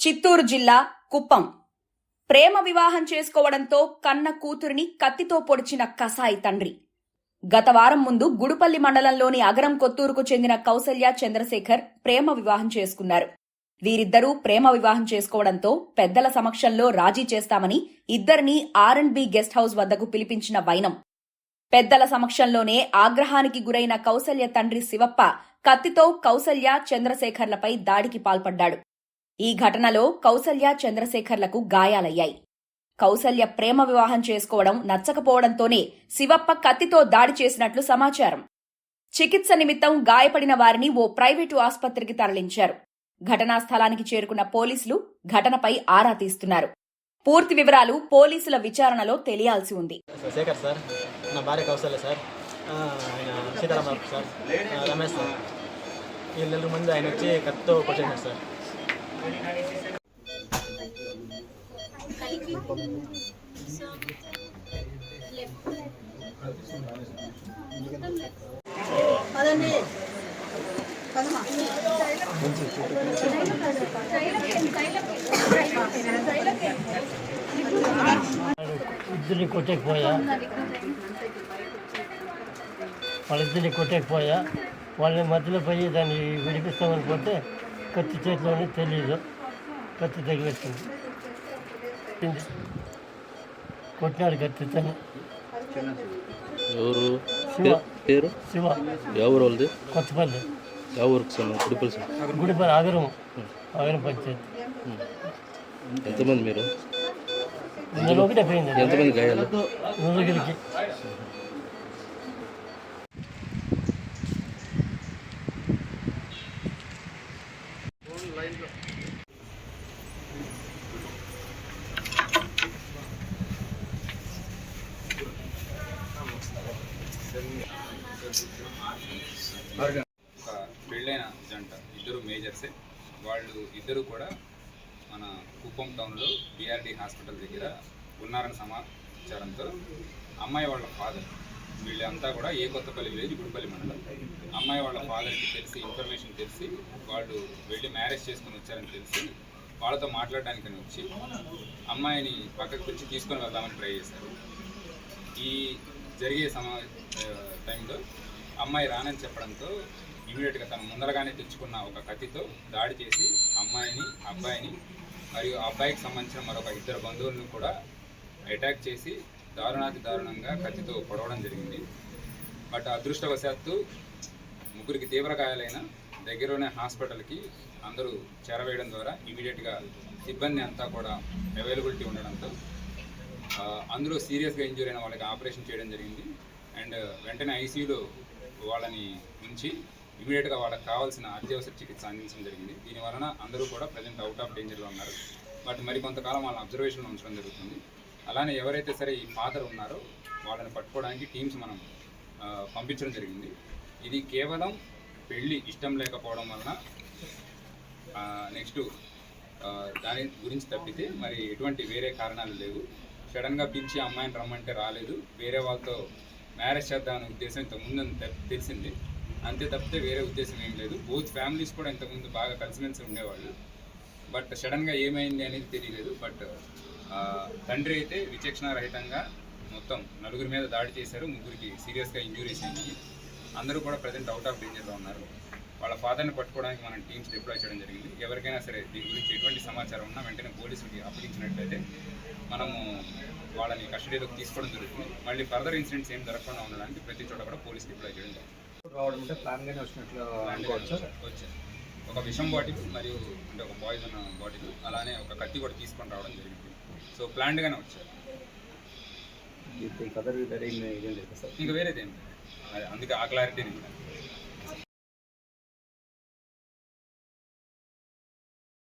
చిత్తూరు జిల్లా కుప్పం. ప్రేమ వివాహం చేసుకోవడంతో కన్న కూతురిని కత్తితో పొడిచిన కసాయి తండ్రి. గత వారం ముందు గుడుపల్లి మండలంలోని అగరం కొత్తూరుకు చెందిన కౌసల్య చంద్రశేఖర్ ప్రేమ వివాహం చేసుకున్నారు. వీరిద్దరూ ప్రేమ వివాహం చేసుకోవడంతో పెద్దల సమక్షంలో రాజీ చేస్తామని ఇద్దరిని R and B guest house వద్దకు పిలిపించిన వైనం. పెద్దల సమక్షంలోనే ఆగ్రహానికి గురైన కౌసల్య తండ్రి శివప్ప కత్తితో కౌసల్య చంద్రశేఖర్లపై దాడికి పాల్పడ్డాడు. ఈ ఘటనలో కౌసల్య చంద్రశేఖర్లకు గాయాలయ్యాయి. కౌసల్య ప్రేమ వివాహం చేసుకోవడం నచ్చకపోవడంతోనే శివప్ప కత్తితో దాడి చేసినట్లు సమాచారం. చికిత్స నిమిత్తం గాయపడిన వారిని ఓ ప్రైవేటు ఆసుపత్రికి తరలించారు. ఘటనా స్థలానికి చేరుకున్న పోలీసులు ఘటనపై ఆరా తీస్తున్నారు. పూర్తి వివరాలు పోలీసుల విచారణలో తెలియాల్సి ఉంది. శేఖర్ సార్ నా భార్య కౌశల్య సార్. ఆయన సీతారామరావు సార్. రమేష్ సార్. ఆయన వచ్చి కత్తితో కొట్టేశారు సార్. పదండి పదమా ఇద్దరిని కొట్టకపోయా వాళ్ళిద్దరిని కొట్టకపోయా వాళ్ళని మధ్యలో పోయి దాన్ని విడిపిస్తామని పోతే కత్తి చేతిలోనే తెలియదు కత్తి తగిలిస్తుంది. కొట్టినాడు కత్తి తను. ఎవరు? పేరు? శివ. ఎవరు వాళ్ళది? కొత్తపల్లి. ఎవరికి సార్ గుడిపల్లి సార్ గుడిపల్లి ఆగరం. ఆగరం పంచాయతీ. ఎంతమంది మీరు? ఇందులో ఒకటే పోయింది ఎంతమంది గాయాలు? నలుగురికి ఒక పెళ్ళైన జంట ఇద్దరు మేజర్సే. వాళ్ళు ఇద్దరు కూడా మన కుప్పం టౌన్లో బిఆర్డి హాస్పిటల్ దగ్గర ఉన్నారని సమాచారంతో అమ్మాయి వాళ్ళ ఫాదర్ వీళ్ళంతా కూడా ఏ కొత్తపల్లి విలేజ్ గుడిపల్లి మండలం. అమ్మాయి వాళ్ళ ఫాదర్కి తెలిసి ఇన్ఫర్మేషన్ తెలిసి వాళ్ళు వెళ్ళి మ్యారేజ్ చేసుకుని వచ్చారని తెలిసి వాళ్ళతో మాట్లాడడానికని వచ్చి అమ్మాయిని పక్కకు పిలిచి తీసుకొని వెళ్దామని ట్రై చేశారు. ఈ జరిగే సమా టైంలో అమ్మాయి రానని చెప్పడంతో ఇమీడియట్గా తను ముందరగానే తెచ్చుకున్న ఒక కత్తితో దాడి చేసి అమ్మాయిని అబ్బాయిని మరియు అబ్బాయికి సంబంధించిన మరొక ఇద్దరు బంధువులను కూడా అటాక్ చేసి దారుణాతి దారుణంగా కత్తితో పొడవడం జరిగింది. బట్ అదృష్టవశాత్తు ముగ్గురికి తీవ్ర గాయాలైన దగ్గరలోనే హాస్పిటల్కి అందరూ చేరవేయడం ద్వారా ఇమీడియట్గా సిబ్బంది అంతా కూడా అవైలబిలిటీ ఉండడంతో అందరూ అందులో సీరియస్గా ఇంజూరీ అయిన వాళ్ళకి ఆపరేషన్ చేయడం జరిగింది. అండ్ వెంటనే ఐసీయూలో వాళ్ళని ఉంచి ఇమీడియట్గా వాళ్ళకి కావాల్సిన అత్యవసర చికిత్స అందించడం జరిగింది. దీని వలన అందరూ కూడా ప్రజెంట్ అవుట్ ఆఫ్ డేంజర్లో ఉన్నారు. బట్ మరి కొంతకాలం వాళ్ళని అబ్జర్వేషన్లో ఉంచడం జరుగుతుంది. అలానే ఎవరైతే సరే ఈ ఫాదర్ ఉన్నారో వాళ్ళని పట్టుకోవడానికి టీమ్స్ మనం పంపించడం జరిగింది. ఇది కేవలం పెళ్ళి ఇష్టం లేకపోవడం వలన నెక్స్ట్ దాని గురించి తప్పితే మరి ఎటువంటి వేరే కారణాలు లేవు. సడన్గా పిలిచి అమ్మాయిని రమ్మంటే రాలేదు. వేరే వాళ్ళతో మ్యారేజ్ చేద్దామనే ఉద్దేశం ఇంతకుముందు తెలిసింది. అంతే తప్పితే వేరే ఉద్దేశం ఏం లేదు. బోత్ ఫ్యామిలీస్ కూడా ఇంతకుముందు బాగా కలిసిమెలిసి ఉండేవాళ్ళు. బట్ సడన్గా ఏమైంది అనేది తెలియలేదు. బట్ తండ్రి అయితే విచక్షణారహితంగా మొత్తం నలుగురి మీద దాడి చేశారు. ముగ్గురికి సీరియస్గా ఇంజూరీస్ అయింది అందరూ కూడా ప్రజెంట్ అవుట్ ఆఫ్ డేంజర్లో ఉన్నారు. ఫాదర్ని పట్టుకోవడానికి మనం టీమ్స్ డిప్లాయ్ చేయడం జరిగింది. ఎవరికైనా సరే దీని గురించి ఎటువంటి సమాచారం ఉన్నా వెంటనే పోలీసులకి అప్పగించినట్లయితే మనము వాళ్ళని కస్టడీలోకి తీసుకోవడం జరుగుతుంది. మళ్ళీ ఫర్దర్ ఇన్సిడెంట్స్ ఏం జరగకుండా ఉండడానికి ప్రతి చోట కూడా పోలీస్ డిప్లాయ్ చేయడం జరుగుతుంది. రావడం అంటే ప్లాన్గానే వచ్చినట్లు వచ్చారు. ఒక విషం బాటిల్ మరియు అంటే ఒక పాయిజన్ బాటిల్ అలానే ఒక కత్తి కూడా తీసుకొని రావడం జరిగింది. సో ప్లాన్డ్గానే వచ్చారు. ఇంకా వేరేది ఏం లేదు. అందుకే ఆ క్లారిటీ